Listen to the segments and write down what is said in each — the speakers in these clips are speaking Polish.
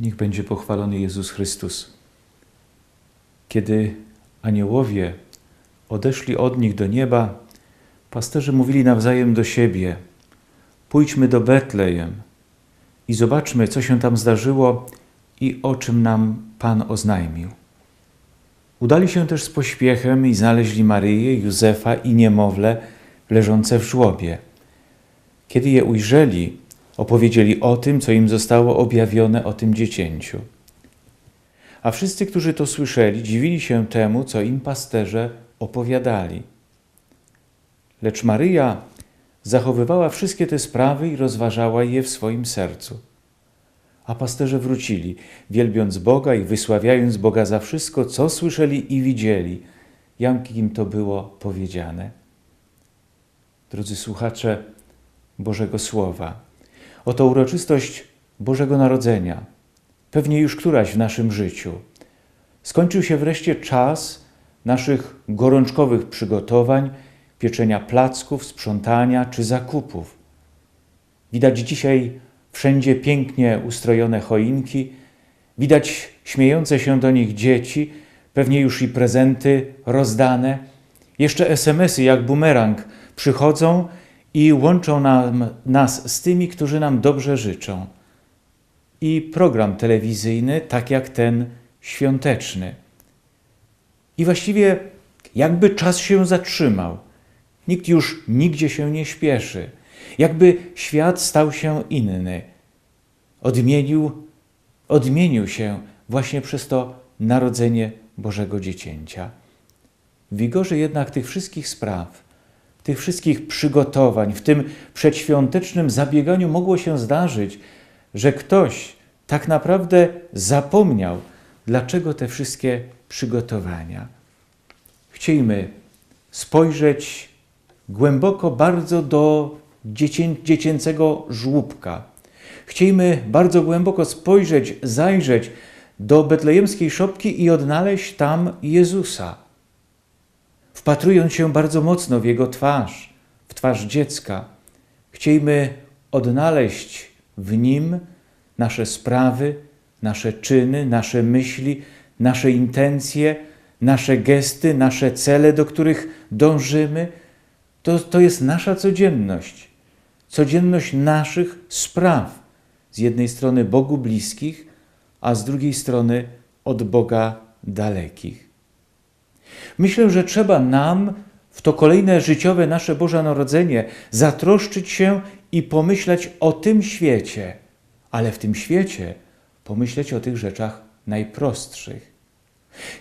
Niech będzie pochwalony Jezus Chrystus. Kiedy aniołowie odeszli od nich do nieba, pasterze mówili nawzajem do siebie: Pójdźmy do Betlejem i zobaczmy, co się tam zdarzyło i o czym nam Pan oznajmił. Udali się też z pośpiechem i znaleźli Maryję, Józefa i niemowlę leżące w żłobie. Kiedy je ujrzeli, opowiedzieli o tym, co im zostało objawione o tym dziecięciu. A wszyscy, którzy to słyszeli, dziwili się temu, co im pasterze opowiadali. Lecz Maryja zachowywała wszystkie te sprawy i rozważała je w swoim sercu. A pasterze wrócili, wielbiąc Boga i wysławiając Boga za wszystko, co słyszeli i widzieli, jak im to było powiedziane. Drodzy słuchacze Bożego Słowa, oto uroczystość Bożego Narodzenia, pewnie już któraś w naszym życiu. Skończył się wreszcie czas naszych gorączkowych przygotowań, pieczenia placków, sprzątania czy zakupów. Widać dzisiaj wszędzie pięknie ustrojone choinki, widać śmiejące się do nich dzieci, pewnie już i prezenty rozdane. Jeszcze SMS-y jak bumerang przychodzą i łączą nam, nas z tymi, którzy nam dobrze życzą. I program telewizyjny, tak jak ten świąteczny. I właściwie jakby czas się zatrzymał. Nikt już nigdzie się nie śpieszy. Jakby świat stał się inny. Odmienił, odmienił się właśnie przez to narodzenie Bożego Dziecięcia. W wigorze jednak tych wszystkich spraw, tych wszystkich przygotowań, w tym przedświątecznym zabieganiu mogło się zdarzyć, że ktoś tak naprawdę zapomniał, dlaczego te wszystkie przygotowania. Chciejmy spojrzeć głęboko bardzo do dziecię, dziecięcego żłóbka. Chciejmy bardzo głęboko spojrzeć, zajrzeć do betlejemskiej szopki i odnaleźć tam Jezusa. Wpatrując się bardzo mocno w Jego twarz, w twarz dziecka, chciejmy odnaleźć w Nim nasze sprawy, nasze czyny, nasze myśli, nasze intencje, nasze gesty, nasze cele, do których dążymy. To, to jest nasza codzienność. Codzienność naszych spraw. Z jednej strony Bogu bliskich, a z drugiej strony od Boga dalekich. Myślę, że trzeba nam w to kolejne życiowe nasze Boże Narodzenie zatroszczyć się i pomyśleć o tym świecie, ale w tym świecie pomyśleć o tych rzeczach najprostszych.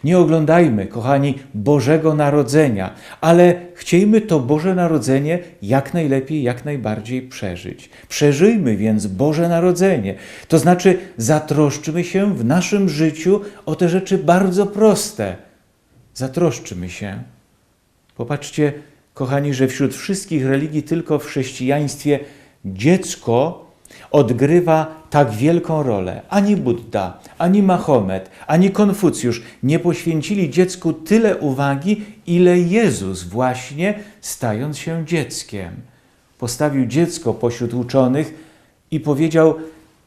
Nie oglądajmy, kochani, Bożego Narodzenia, ale chciejmy to Boże Narodzenie jak najlepiej, jak najbardziej przeżyć. Przeżyjmy więc Boże Narodzenie, to znaczy zatroszczmy się w naszym życiu o te rzeczy bardzo proste. Zatroszczymy się. Popatrzcie, kochani, że wśród wszystkich religii tylko w chrześcijaństwie dziecko odgrywa tak wielką rolę. Ani Buddha, ani Mahomet, ani Konfucjusz nie poświęcili dziecku tyle uwagi, ile Jezus właśnie stając się dzieckiem. Postawił dziecko pośród uczonych i powiedział: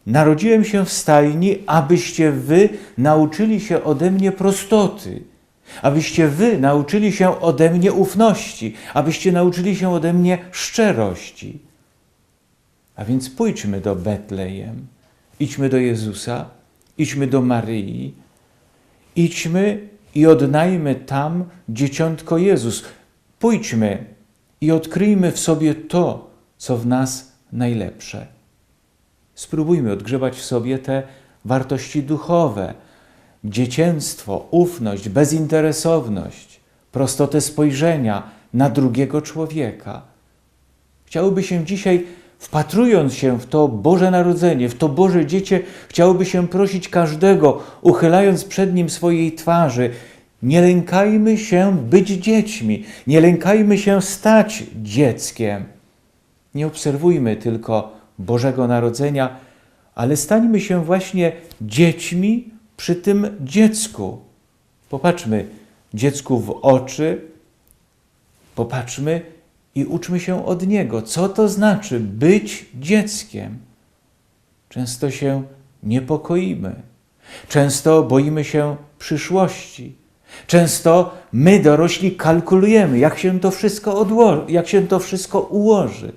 Narodziłem się w stajni, abyście wy nauczyli się ode mnie prostoty, abyście wy nauczyli się ode mnie ufności, abyście nauczyli się ode mnie szczerości. A więc pójdźmy do Betlejem, idźmy do Jezusa, idźmy do Maryi, idźmy i odnajmy tam dzieciątko Jezus. Pójdźmy i odkryjmy w sobie to, co w nas najlepsze. Spróbujmy odgrzebać w sobie te wartości duchowe, dziecięstwo, ufność, bezinteresowność, prostotę spojrzenia na drugiego człowieka. Chciałoby się dzisiaj wpatrując się w to Boże Narodzenie, w to Boże Dziecię, chciałoby się prosić każdego, uchylając przed Nim swojej twarzy, nie lękajmy się być dziećmi, nie lękajmy się stać dzieckiem. Nie obserwujmy tylko Bożego Narodzenia, ale stańmy się właśnie dziećmi przy tym dziecku. Popatrzmy dziecku w oczy, popatrzmy i uczmy się od niego, co to znaczy być dzieckiem. Często się niepokoimy, często boimy się przyszłości. Często my, dorośli, kalkulujemy, jak się to wszystko odło- jak się to wszystko ułoży.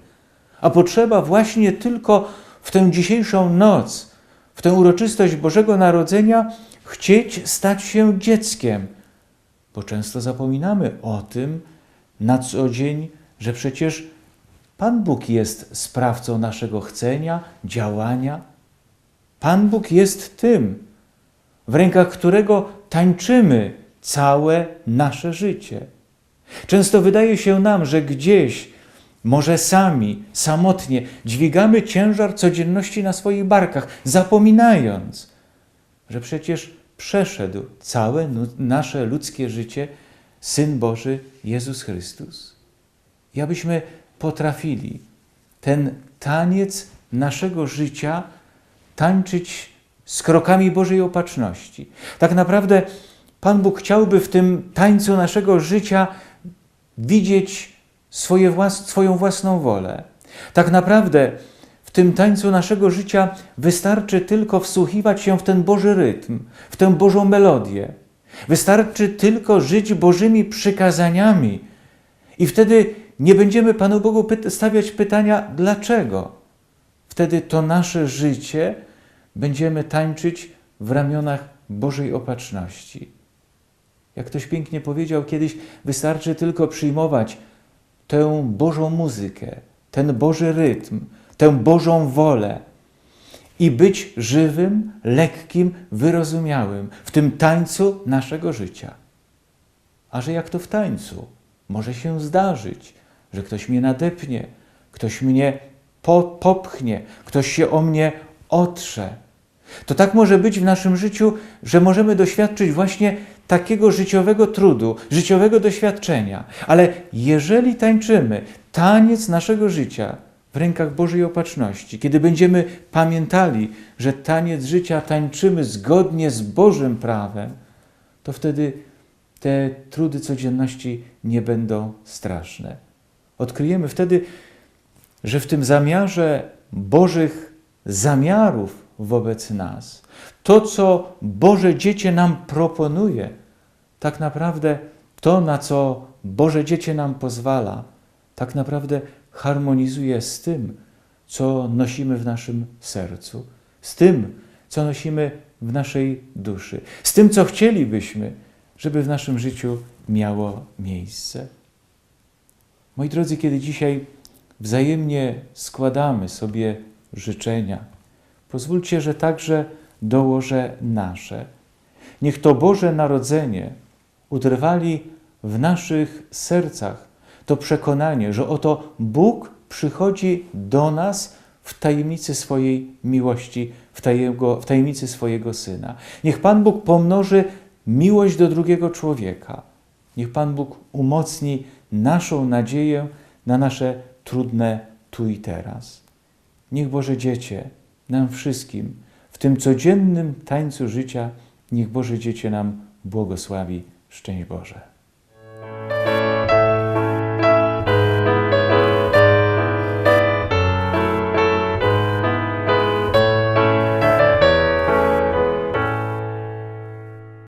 A potrzeba właśnie tylko w tę dzisiejszą noc, w tę uroczystość Bożego Narodzenia, chcieć stać się dzieckiem, bo często zapominamy o tym na co dzień, że przecież Pan Bóg jest sprawcą naszego chcenia, działania. Pan Bóg jest tym, w rękach którego tańczymy całe nasze życie. Często wydaje się nam, że gdzieś, może sami, samotnie, dźwigamy ciężar codzienności na swoich barkach, zapominając, że przecież przeszedł całe nasze ludzkie życie Syn Boży Jezus Chrystus. I abyśmy potrafili ten taniec naszego życia tańczyć z krokami Bożej Opatrzności. Tak naprawdę Pan Bóg chciałby w tym tańcu naszego życia widzieć swoje włas, swoją własną wolę. Tak naprawdę w tym tańcu naszego życia wystarczy tylko wsłuchiwać się w ten Boży rytm, w tę Bożą melodię. Wystarczy tylko żyć Bożymi przykazaniami i wtedy nie będziemy Panu Bogu pyta- stawiać pytania dlaczego. Wtedy to nasze życie będziemy tańczyć w ramionach Bożej Opatrzności. Jak ktoś pięknie powiedział kiedyś, wystarczy tylko przyjmować tę Bożą muzykę, ten Boży rytm, tę Bożą wolę i być żywym, lekkim, wyrozumiałym w tym tańcu naszego życia. A że jak to w tańcu? Może się zdarzyć, że ktoś mnie nadepnie, ktoś mnie po, popchnie, ktoś się o mnie otrze. To tak może być w naszym życiu, że możemy doświadczyć właśnie takiego życiowego trudu, życiowego doświadczenia. Ale jeżeli tańczymy taniec naszego życia w rękach Bożej Opatrzności, kiedy będziemy pamiętali, że taniec życia tańczymy zgodnie z Bożym prawem, to wtedy te trudy codzienności nie będą straszne. Odkryjemy wtedy, że w tym zamiarze Bożych zamiarów wobec nas, to co Boże Dziecię nam proponuje, tak naprawdę to, na co Boże Dziecię nam pozwala, tak naprawdę harmonizuje z tym, co nosimy w naszym sercu, z tym, co nosimy w naszej duszy, z tym, co chcielibyśmy, żeby w naszym życiu miało miejsce. Moi drodzy, kiedy dzisiaj wzajemnie składamy sobie życzenia, pozwólcie, że także dołożę nasze. Niech to Boże Narodzenie utrwali w naszych sercach to przekonanie, że oto Bóg przychodzi do nas w tajemnicy swojej miłości, w, tajego, w tajemnicy swojego Syna. Niech Pan Bóg pomnoży miłość do drugiego człowieka. Niech Pan Bóg umocni naszą nadzieję na nasze trudne tu i teraz. Niech Boże Dziecię nam wszystkim w tym codziennym tańcu życia, niech Boże Dziecię nam błogosławi. Szczęść Boże.